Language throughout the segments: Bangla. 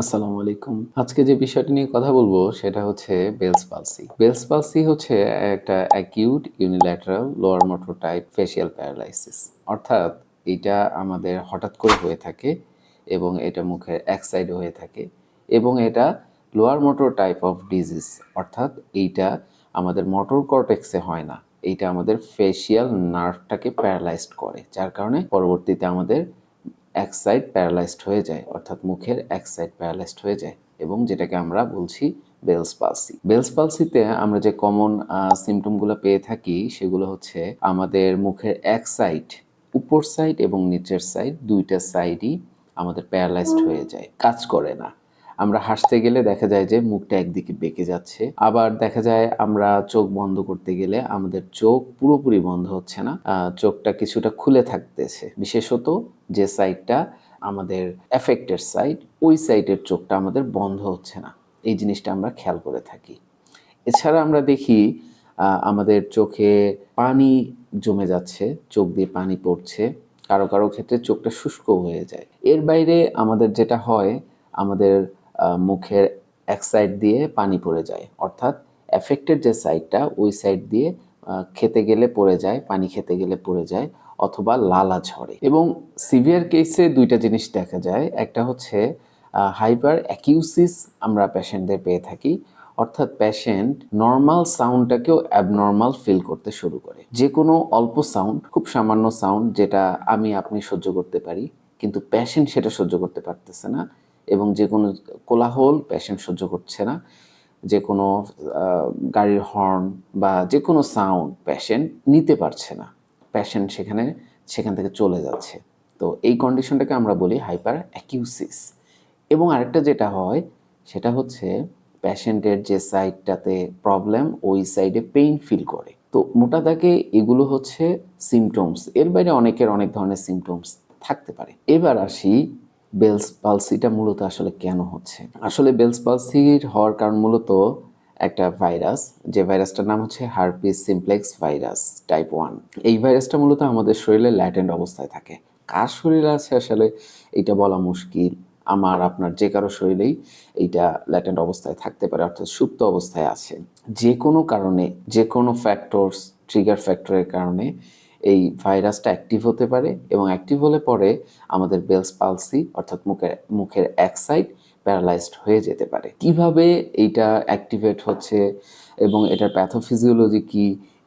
আসসালামু আলাইকুম। আজকে যে বিষয়টি নিয়ে কথা বলব সেটা হচ্ছে বেলস পালসি। বেলস পালসি হচ্ছে একটা acute unilateral lower motor type facial paralysis অর্থাৎ এটা আমাদের হঠাৎ করে হয়ে থাকে এবং এটা মুখের এক সাইডে হয়ে থাকে এবং এটা lower motor type of disease অর্থাৎ এইটা আমাদের মোটর কর্টেক্সে হয় না। এইটা আমাদের ফেশিয়াল নার্ভটাকে প্যারালাইজড করে, যার কারণে পরবর্তীতে আমাদের এক সাইড প্যারালাইজড হয়ে যায়, অর্থাৎ মুখের এক সাইড প্যারালাইজড হয়ে যায় এবং যেটাকে আমরা বলছি বেলস পালসি বেলস পালসিতে আমরা যে কমন সিমটমগুলো পেয়ে থাকি সেগুলো হচ্ছে আমাদের মুখের এক সাইড উপর সাইড এবং নিচের সাইড দুইটা সাইডই আমাদের প্যারালাইজড হয়ে যায়, কাজ করে না। আমরা হাসতে গেলে দেখা যায় যে মুখটা একদিকে বেঁকে যাচ্ছে। আবার দেখা যায় আমরা চোখ বন্ধ করতে গেলে আমাদের চোখ পুরোপুরি বন্ধ হচ্ছে না। চোখটা কিছুটা খুলে থাকতেছে। বিশেষত যে সাইডটা আমাদের এফেক্টেড সাইড ওই সাইডের চোখটা আমাদের বন্ধ হচ্ছে না। এই জিনিসটা আমরা খেয়াল করে থাকি। এছাড়া আমরা দেখি আমাদের চোখে পানি জমে যাচ্ছে, চোখ দিয়ে পানি পড়ছে। কারও কারও ক্ষেত্রে চোখটা শুষ্ক হয়ে যায়। এর বাইরে আমাদের যেটা হয়, আমাদের মুখের এক সাইড দিয়ে পানি পড়ে যায়। অর্থাৎ এফেক্টেড যে সাইডটা ওই সাইড দিয়ে খেতে গেলে পড়ে যায়, পানি খেতে গেলে পড়ে যায়, অথবা লালা ঝরে। এবং সিভিয়ার কেসে দুইটা জিনিস দেখা যায়। একটা হচ্ছে হাইপার অ্যাকিউসিস আমরা পেশেন্টদের পেয়ে থাকি। অর্থাৎ পেশেন্ট নর্মাল সাউন্ডটাকেও অ্যাবনর্মাল ফিল করতে শুরু করে। যে কোনো অল্প সাউন্ড খুব সামান্য সাউন্ড যেটা আমি, আপনি সহ্য করতে পারি, কিন্তু পেশেন্ট সেটা সহ্য করতে পারতেছে না। এবং যে কোনো কোলাহল পেশেন্ট সহ্য করছে না। যে কোনো গাড়ির হর্ন বা যে কোনো সাউন্ড পেশেন্ট নিতে পারছে না। পেশেন্ট সেখানে, সেখান থেকে চলে যাচ্ছে। তো এই কন্ডিশনটাকে আমরা বলি হাইপার অ্যাকিউসিস এবং আরেকটা যেটা হয়, সেটা হচ্ছে প্যাশেন্টের যে সাইডটাতে প্রবলেম ওই সাইডে পেইন ফিল করে। তো মোটা দাগে এগুলো হচ্ছে সিমটমস এর বাইরে অনেকের অনেক ধরনের সিমটমস থাকতে পারে। এবার আসি বেলস পালসিটা মূলত আসলে কেন হচ্ছে? আসলে বেলস পালসির হওয়ার কারণ মূলত একটা ভাইরাস, যে ভাইরাসটার নাম হচ্ছে herpes simplex virus type one. এই ভাইরাসটা মূলত আমাদের শরীরে ল্যাটেন্ট অবস্থায় থাকে। কার শরীরে আছে আসলে? এটা বলা মুশকিল। আমার, আপনার যে কারও শরীরেই এইটা ল্যাটেন্ট অবস্থায় থাকতে পারে, অর্থাৎ সুপ্ত অবস্থায় আছে। যে কোনো কারণে যে কোনো ফ্যাক্টরস ট্রিগার ফ্যাক্টরের কারণে এই ভাইরাসটা অ্যাক্টিভ হতে পারে এবং অ্যাক্টিভ হলে পরে আমাদের বেলস পালসি অর্থাৎ মুখের মুখের এক সাইড প্যারালাইজড হয়ে যেতে পারে। কীভাবে এইটা অ্যাক্টিভেট হচ্ছে এবং এটার প্যাথোফিজিওলজি কি,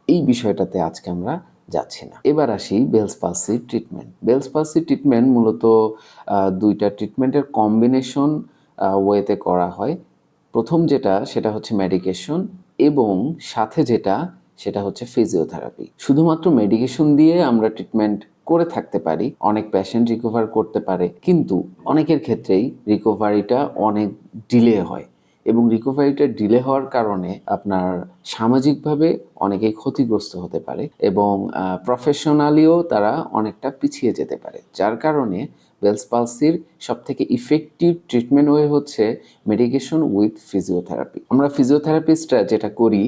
এই বিষয়টাতে আজকে আমরা যাচ্ছি না। এবার আসি Bell's palsy treatment Bell's palsy treatment মূলত দুইটা ট্রিটমেন্টের কম্বিনেশন ওয়েতে করা হয়। প্রথম যেটা, সেটা হচ্ছে মেডিকেশন এবং সাথে যেটা সেটা হচ্ছে ফিজিওথেরাপি শুধুমাত্র মেডিকেশন দিয়ে আমরা ট্রিটমেন্ট করে থাকতে পারি, অনেক পেশেন্ট রিকভার করতে পারে, কিন্তু অনেকের ক্ষেত্রেই রিকভারিটা অনেক ডিলে হয় এবং রিকভারিটা ডিলে হওয়ার কারণে আপনার সামাজিকভাবে অনেকেই ক্ষতিগ্রস্ত হতে পারে এবং প্রফেশনালিও তারা অনেকটা পিছিয়ে যেতে পারে। যার কারণে বেলস পালসির সব থেকে ইফেক্টিভ ট্রিটমেন্ট ওয়ে হচ্ছে মেডিকেশন উইথ ফিজিওথেরাপি আমরা ফিজিওথেরাপিস্টরা যেটা করি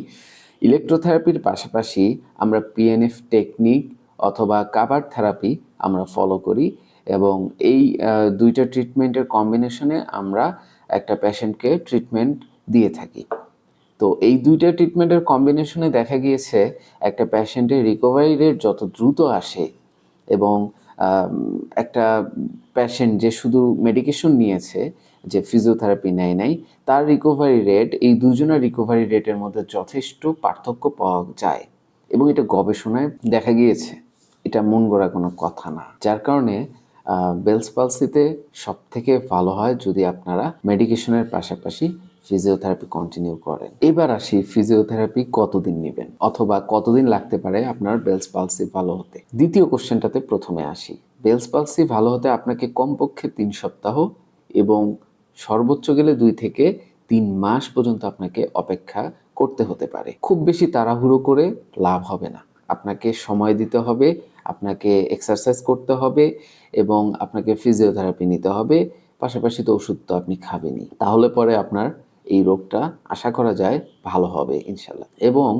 ইলেকট্রোথেরাপির পাশাপাশি আমরা পিএনএফ টেকনিক অথবা কাবার থেরাপি আমরা ফলো করি এবং এই দুইটা ট্রিটমেন্টের কম্বিনেশনে আমরা একটা পেশেন্টকে ট্রিটমেন্ট দিয়ে থাকি। তো এই দুইটা ট্রিটমেন্টের কম্বিনেশনে দেখা গিয়েছে একটা পেশেন্টের রিকভারি রেট যত দ্রুত আসে এবং একটা পেশেন্ট যে শুধু মেডিকেশন নিয়েছে, যে ফিজিওথেরাপি নেয় নাই, তার রিকভারি রেট এই দুজনের রিকভারি রেটের মধ্যে যথেষ্ট পার্থক্য পাওয়া যায়। এবং এটা গবেষণায় দেখা গিয়েছে। এটা মন গড়া কোনো কথা না। যার কারণে বেলস পালসিতে সব থেকে ভালো হয় যদি আপনারা মেডিকেশনের পাশাপাশি ফিজিওথেরাপি কন্টিনিউ করেন। এবার আসি ফিজিওথেরাপি কতদিন নেবেন? অথবা কতদিন লাগতে পারে আপনার বেলস পালসি ভালো হতে? দ্বিতীয় কোশ্চেনটাতে প্রথমে আসি। বেলস পালসি ভালো হতে আপনাকে কমপক্ষে তিন সপ্তাহ এবং সর্বোচ্চ গেলে দুই থেকে তিন মাস পর্যন্ত আপনাকে অপেক্ষা করতে হতে পারে। খুব বেশি তাড়াহুড়ো করে লাভ হবে না। আপনাকে সময় দিতে হবে, আপনাকে এক্সারসাইজ করতে হবে এবং আপনাকে ফিজিওথেরাপি নিতে হবে। পাশাপাশি তো ওষুধ তো আপনি খাবেনই। তাহলে পরে আপনার এই রোগটা আশা করা যায় ভালো হবে ইনশাল্লাহ এবং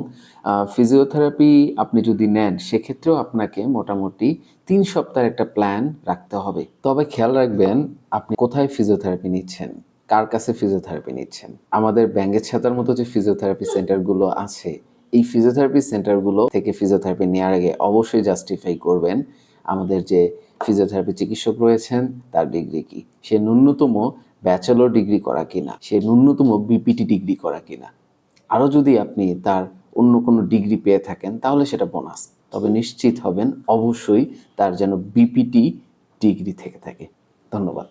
ফিজিওথেরাপি আপনি যদি নেন, সেক্ষেত্রেও আপনাকে মোটামুটি তিন সপ্তাহের একটা প্ল্যান রাখতে হবে। তবে খেয়াল রাখবেন, আপনি কোথায় ফিজিওথেরাপি নিচ্ছেন, কার কাছে ফিজিওথেরাপি নিচ্ছেন? আমাদের ব্যাঙ্গের ছাতার মতো যে ফিজিওথেরাপি সেন্টারগুলো আছে, এই ফিজিওথেরাপি সেন্টারগুলো থেকে ফিজিওথেরাপি নেওয়ার আগে অবশ্যই জাস্টিফাই করবেন, আমাদের যে ফিজিওথেরাপি চিকিৎসক রয়েছেন, তার ডিগ্রি কি। সে ন্যূনতম ব্যাচেলর ডিগ্রি করা কিনা, সে ন্যূনতম বিপিটি ডিগ্রি করা কিনা, আরও যদি আপনি তার অন্য কোনো ডিগ্রি পেয়ে থাকেন, তাহলে সেটা বোনাস তবে নিশ্চিত হবেন, অবশ্যই তার যেন বিপিটি ডিগ্রি থেকে থাকে। ধন্যবাদ।